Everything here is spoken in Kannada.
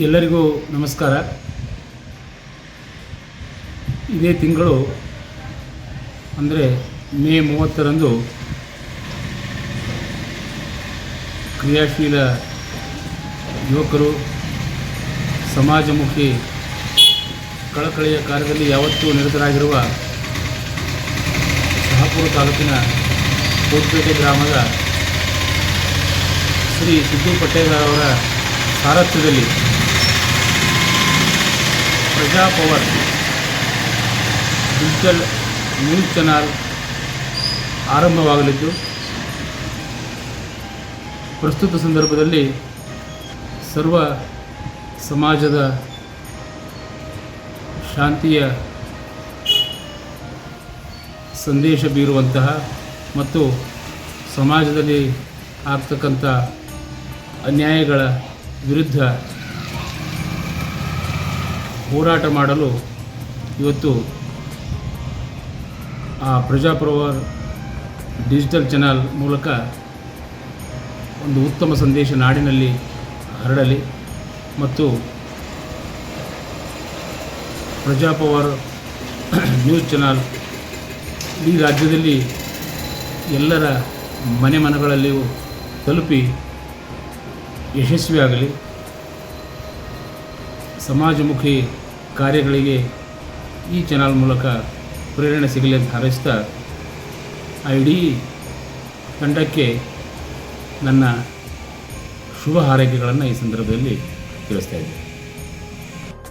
ಎಲ್ಲರಿಗೂ ನಮಸ್ಕಾರ. ಇದೇ ತಿಂಗಳು ಅಂದರೆ ಮೇ ಮೂವತ್ತರಂದು ಕ್ರಿಯಾಶೀಲ ಯುವಕರು, ಸಮಾಜಮುಖಿ, ಕಳಕಳಿಯ ಕಾರ್ಯದಲ್ಲಿ ಯಾವತ್ತೂ ನಿರತರಾಗಿರುವ ಶಹಾಪುರ ತಾಲೂಕಿನ ಕೋಟ್ಪೇಟೆ ಗ್ರಾಮದ ಶ್ರೀ ಸಿದ್ದು ಪಟ್ಟೇಗಾರ್ ಅವರ ಸಾರಥ್ಯದಲ್ಲಿ ಪ್ರಜಾ ಪವರ್ ಡಿಜಿಟಲ್ ನ್ಯೂಸ್ ಚಾನಲ್ ಆರಂಭವಾಗಲಿದ್ದು, ಪ್ರಸ್ತುತ ಸಂದರ್ಭದಲ್ಲಿ ಸರ್ವ ಸಮಾಜದ ಶಾಂತಿಯ ಸಂದೇಶ ಬೀರುವಂತಹ ಮತ್ತು ಸಮಾಜದಲ್ಲಿ ಆಗ್ತಕ್ಕಂಥ ಅನ್ಯಾಯಗಳ ವಿರುದ್ಧ ಹೋರಾಟ ಮಾಡಲು ಇವತ್ತು ಆ ಪ್ರಜಾಪ್ರವರ್ ಡಿಜಿಟಲ್ ಚಾನಲ್ ಮೂಲಕ ಒಂದು ಉತ್ತಮ ಸಂದೇಶ ನಾಡಿನಲ್ಲಿ ಹರಡಲಿ ಮತ್ತು ಪ್ರಜಾಪವರ್ ನ್ಯೂಸ್ ಚಾನಲ್ ಈ ರಾಜ್ಯದಲ್ಲಿ ಎಲ್ಲರ ಮನೆ ಮನಗಳಲ್ಲಿಯೂ ತಲುಪಿ ಯಶಸ್ವಿಯಾಗಲಿ. ಸಮಾಜಮುಖಿ ಕಾರ್ಯಗಳಿಗೆ ಈ ಚಾನಲ್ ಮೂಲಕ ಪ್ರೇರಣೆ ಸಿಗಲಿ ಅಂತ ಹಾರೈಸ್ತಾ ಆ ಇಡೀ ತಂಡಕ್ಕೆ ನನ್ನ ಶುಭ ಹಾರೈಕೆಗಳನ್ನು ಈ ಸಂದರ್ಭದಲ್ಲಿ ತಿಳಿಸ್ತಾ ಇದ್ದೇನೆ.